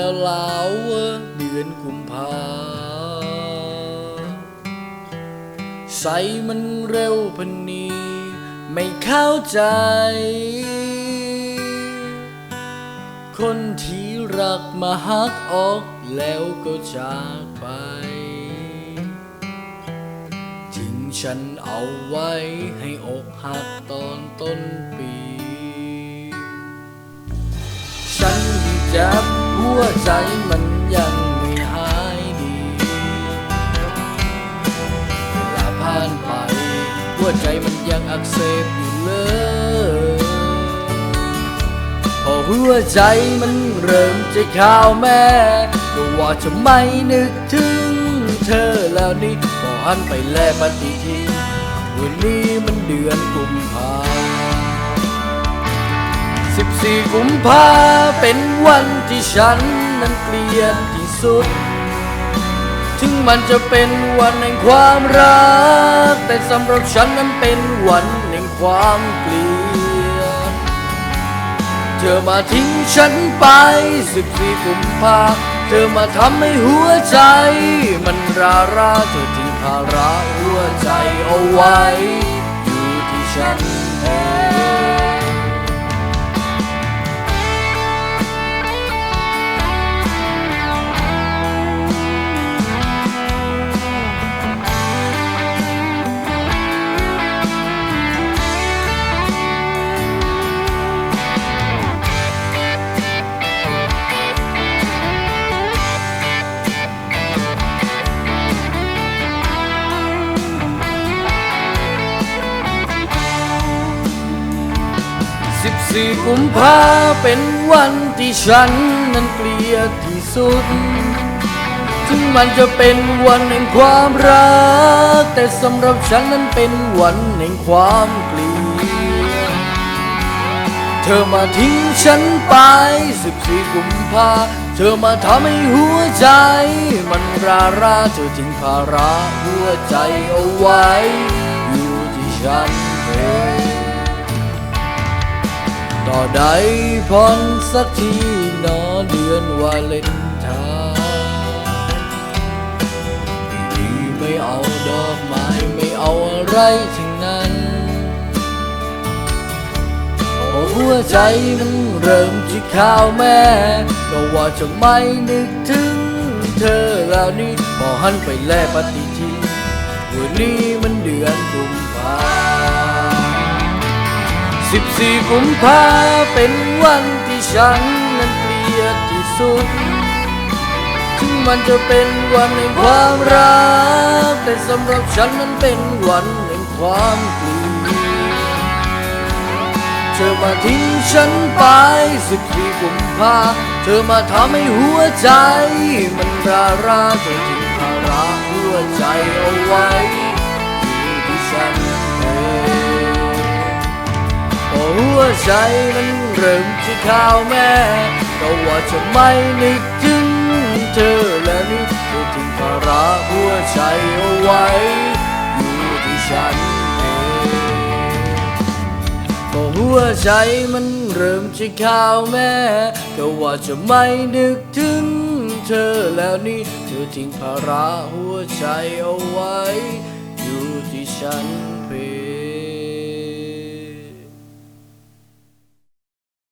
แล้วลาวเว้อเดือนกุมภาใส่มันเร็วพันนี้ ไม่เข้าใจ คนที่รักมาหักออกแล้วก็จากไป ทิ้งฉันเอาไว้ให้อกหักตอนต้น วใจมันยังไม่หายดีเวลาผ่านไป หัวใจมันยังอักเสบอยู่เลยพอหัวใจมันเริ่มจะข้าวแม่ก็ว่าจะไม่นึกถึงเธอแล้วนี่ก็หันไปแลปฏิทินวันนี้มันเดือนกุมภา สิบสี่กุมภาเป็นวันที่ฉันนั้นเกลียดที่สุด ถึงมันจะเป็นวันแห่งความรัก แต่สำหรับฉันนั้นเป็นวันแห่งความเกลียด เธอมาทิ้งฉันไปสิบสี่กุมภาเธอมาทำให้หัวใจ มันราราเธอทิ้งภาระหัวใจเอาไว้ อยู่ที่ฉัน สี่กุมภาเป็นวันที่ฉันนั้นเกลียดที่สุด ถึงมันจะเป็นวันแห่งความรัก แต่สำหรับฉันนั้นเป็นวันแห่งความเกลียด เธอมาทิ้งฉันไปสิบสี่กุมภาเธอมาทำให้หัวใจ มันราราเธอทิ้งภาระหัวใจเอาไว้ อยู่ที่ฉัน ต่อใดพรสักทีนอเดือนวาเลนไทน์ดีไม่เอาดอกไม้ไม่เอาอะไรทั้งนั้นพอหัวใจมันเริ่มจะข้าวแม่ ก็ว่าจะไม่นึกถึงเธอแล้วนี่พอหันไปแลปฏิทินวันนี้มันเดือนกุมภา สิบสี่กุมภาเป็นวันที่ฉันนั้นเกลียดที่สุด ถึงมันจะเป็นวันแห่งความรัก แต่สำหรับฉันนั้นเป็นวันแห่งความเกลียดเธอมาทิ้งฉันไปสิบสี่กุมภาเธอมาทำให้หัวใจ มันราราเธอทิ้งภาระหัวใจเอาไว้ที่ฉัน หัวใจมันเริ่มจะข้าวแม่ก็ว่าจะไม่นึกถึงเธอและนี่เธอทิ้งภาระหัวใจเอาไว้อยู่ที่ฉันเองพอหัวใจมันเริ่มจะข้าวแม่ก็ว่าจะไม่นึกถึงเธอแล้วนี่เธอทิ้งภาระหัวใจเอาไว้อยู่ที่ฉันเพ่